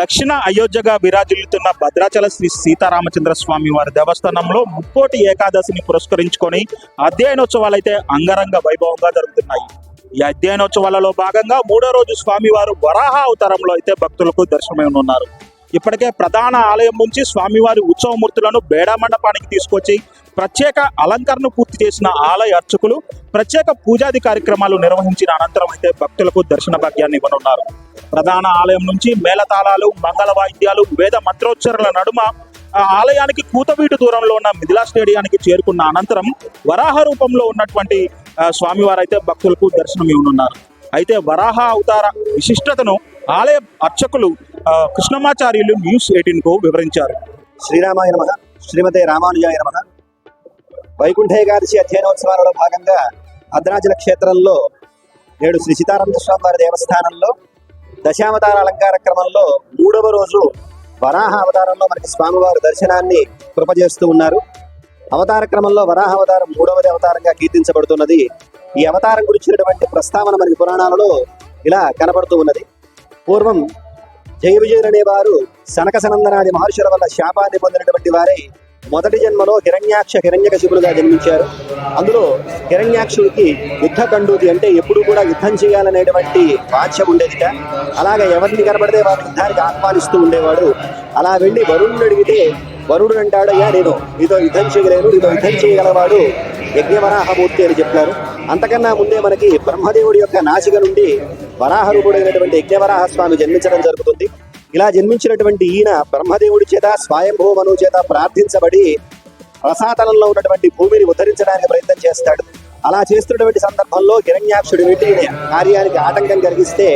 దక్షిణ అయోధ్యగా విరాజిల్లుతున్న భద్రాచల శ్రీ సీతారామచంద్ర స్వామి వారి దేవస్థానంలో ముక్కోటి ఏకాదశిని పురస్కరించుకొని అధ్యయనోత్సవాలు అయితే అంగరంగ వైభవంగా జరుగుతున్నాయి. ఈ అధ్యయనోత్సవాలలో భాగంగా మూడో రోజు స్వామివారు వరాహ అవతారంలో అయితే భక్తులకు దర్శనమై ఉన్నారు. ఇప్పటికే ప్రధాన ఆలయం నుంచి స్వామివారి ఉత్సవమూర్తులను బేడా మండపానికి తీసుకొచ్చి ప్రత్యేక అలంకరణ పూర్తి చేసిన ఆలయ అర్చకులు ప్రత్యేక పూజాది కార్యక్రమాలు నిర్వహించిన అనంతరం అయితే భక్తులకు దర్శన భాగ్యాన్ని ఇవ్వనున్నారు. ప్రధాన ఆలయం నుంచి మేళతాళాలు మంగళ వాయిద్యాలు వేద మంత్రోచ్చరణల నడుమ ఆలయానికి కూతవీటు దూరంలో ఉన్న మిథిలా స్టేడియానికి చేరుకున్న అనంతరం వరాహ రూపంలో ఉన్నటువంటి స్వామివారు అయితే భక్తులకు దర్శనం ఇవ్వనున్నారు అయితే వరాహ అవతార విశిష్టతను ఆలయ అర్చకులు కృష్ణమాచార్యులు న్యూస్ ఎయిటీన్కు వివరించారు. శ్రీరామాయ నమ. శ్రీమతి రామానుజాయ నమ. వైకుంఠ ఏకాదశి అధ్యయనోత్సవాలలో భాగంగా భద్రాచల క్షేత్రంలో నేడు శ్రీ సీతారామ స్వామి వారి దేవస్థానంలో దశావతార అలంకార క్రమంలో మూడవ రోజు వరాహ అవతారంలో మనకి స్వామివారి దర్శనాన్ని కృపజేస్తూ ఉన్నారు. అవతార క్రమంలో వరాహ అవతారం మూడవది అవతారంగా కీర్తించబడుతున్నది. ఈ అవతారం గురించినటువంటి ప్రస్తావన మనకి పురాణాలలో ఇలా కనబడుతూ ఉన్నది. పూర్వం జయ విజయులనే అనేవారు సనక సనందనాది మహర్షుల వల్ల శాపాన్ని పొందినటువంటి వారై మొదటి జన్మలో హిరణ్యాక్ష హిరణ్యకశిపులుగా జన్మించారు. అందులో హిరణ్యాక్షుడికి యుద్ధ కండూతి అంటే ఎప్పుడు కూడా యుద్ధం చేయాలనేటువంటి వాచ్యం ఉండేదిట. అలాగే ఎవరిని కనబడితే వారి యుద్ధానికి ఆహ్వానిస్తూ ఉండేవాడు. అలా వెళ్ళి వరుణుడు అడిగితే వరుణుడు అంటాడయ్యా నేను నీతో యుద్ధం చేయలేను నీతో యుద్ధం చేయగలవాడు యజ్ఞవరాహమూర్తి అని చెప్పారు. అంతకన్నా ముందే మనకి బ్రహ్మదేవుడి యొక్క నాసిక నుండి వరాహ రూపుడైనటువంటి యజ్ఞవరాహ స్వామి జన్మించడం జరుగుతుంది. ఇలా జన్మించినటువంటి ఈయన బ్రహ్మదేవుడి చేత స్వయంభూమను చేత ప్రార్థించబడి రసాతలంలో ఉన్నటువంటి భూమిని ఉద్ధరించడానికి ప్రయత్నం చేస్తాడు. అలా చేస్తున్నటువంటి సందర్భంలో హిరణ్యాక్షుడు వెళ్ళి కార్యానికి ఆటంకం కలిగిస్తే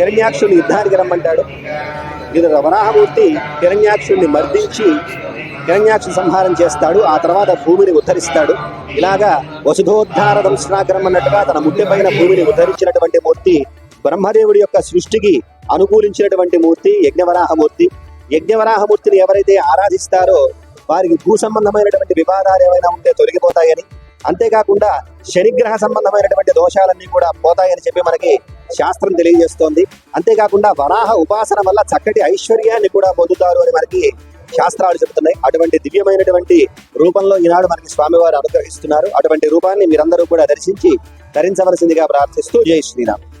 హిరణ్యాక్షుడిని యుద్ధానికి రమ్మంటాడు. ఇది వరాహమూర్తి హిరణ్యాక్షుడిని మర్దించి హిరణ్యాక్ష సంహారం చేస్తాడు. ఆ తర్వాత భూమిని ఉద్ధరిస్తాడు. ఇలాగా వసుధోద్ధార దంశనాగ్రం అన్నట్టుగా తన ముట్టెపైన భూమిని ఉద్ధరించినటువంటి మూర్తి బ్రహ్మదేవుడి యొక్క సృష్టికి అనుకూలించినటువంటి మూర్తి యజ్ఞవరాహమూర్తి. యజ్ఞవరాహమూర్తిని ఎవరైతే ఆరాధిస్తారో వారికి భూ సంబంధమైనటువంటి వివాదాలు ఏమైనా ఉంటే తొలగిపోతాయని. అంతేకాకుండా శనిగ్రహ సంబంధమైనటువంటి దోషాలన్నీ కూడా పోతాయని చెప్పి మనకి శాస్త్రం తెలియజేస్తోంది. అంతేకాకుండా వరాహ ఉపాసన వల్ల చక్కటి ఐశ్వర్యాన్ని కూడా పొందుతారు అని మనకి శాస్త్రాలు చెబుతున్నాయి. అటువంటి దివ్యమైనటువంటి రూపంలో ఈనాడు మనకి స్వామివారు అనుగ్రహిస్తున్నారు. అటువంటి రూపాన్ని మీరందరూ కూడా దర్శించి ధరించవలసిందిగా ప్రార్థిస్తూ జై శ్రీరామ్.